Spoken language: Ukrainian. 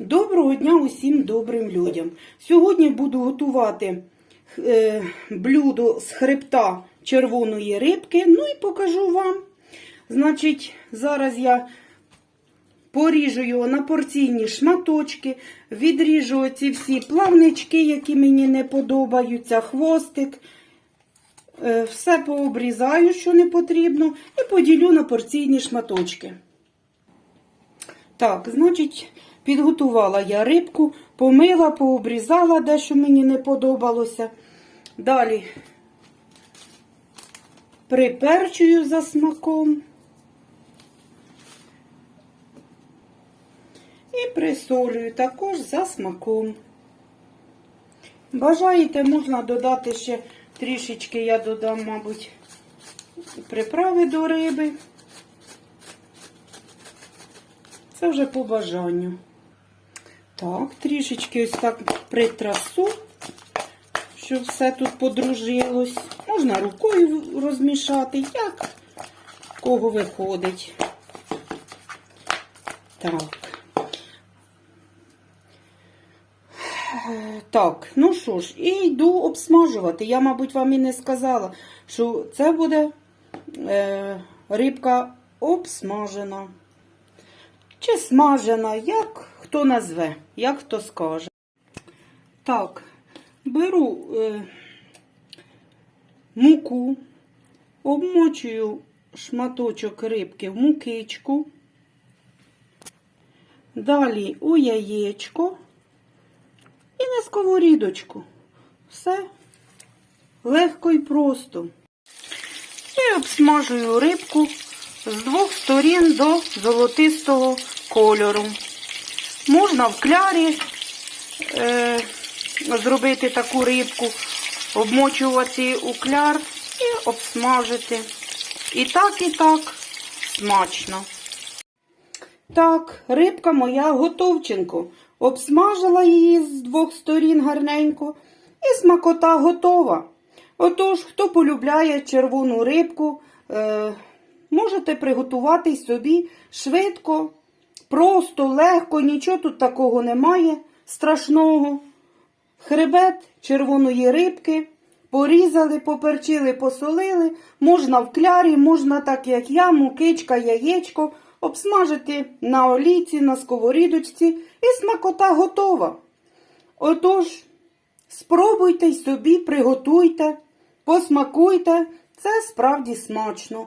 Доброго дня усім добрим людям. Сьогодні буду готувати е, блюдо з хребта червоної рибки. Ну і покажу вам. Значить, зараз я поріжу його на порційні шматочки, відріжу ці всі плавнички, які мені не подобаються, хвостик. Е, Все пообрізаю, що не потрібно, і поділю на порційні шматочки. Так, значить, підготувала я рибку, помила, пообрізала де, що мені не подобалося. Далі приперчую за смаком. І присолюю також за смаком. Бажаєте, можна додати ще трішечки, я додам, мабуть, приправи до риби. Це вже по бажанню. Так, трішечки ось так притрасу, щоб все тут подружилось. Можна рукою розмішати, як кого виходить. Так. Е, Так, ну що ж, і йду обсмажувати. Я, мабуть, вам і не сказала, що це буде е, рибка обсмажена. Чи смажена, як хто назве, як хто скаже. Так, беру е, муку, обмочую шматочок рибки в мукичку, далі у яєчко і на сковорідочку. Все легко і просто. І обсмажую рибку з двох сторін до золотистого кольору. Можна в клярі е, зробити таку рибку, обмочувати у кляр і обсмажити. І так, і так смачно. Так, рибка моя готовченко. Обсмажила її з двох сторін гарненько, і смакота готова. Отож, хто полюбляє червону рибку, е, можете приготувати собі швидко, просто, легко, нічого тут такого немає страшного. Хребет червоної рибки порізали, поперчили, посолили. Можна в клярі, можна так, як я, мукичка, яєчко, обсмажити на олійці, на сковорідочці, і смакота готова. Отож, спробуйте собі, приготуйте, посмакуйте, це справді смачно.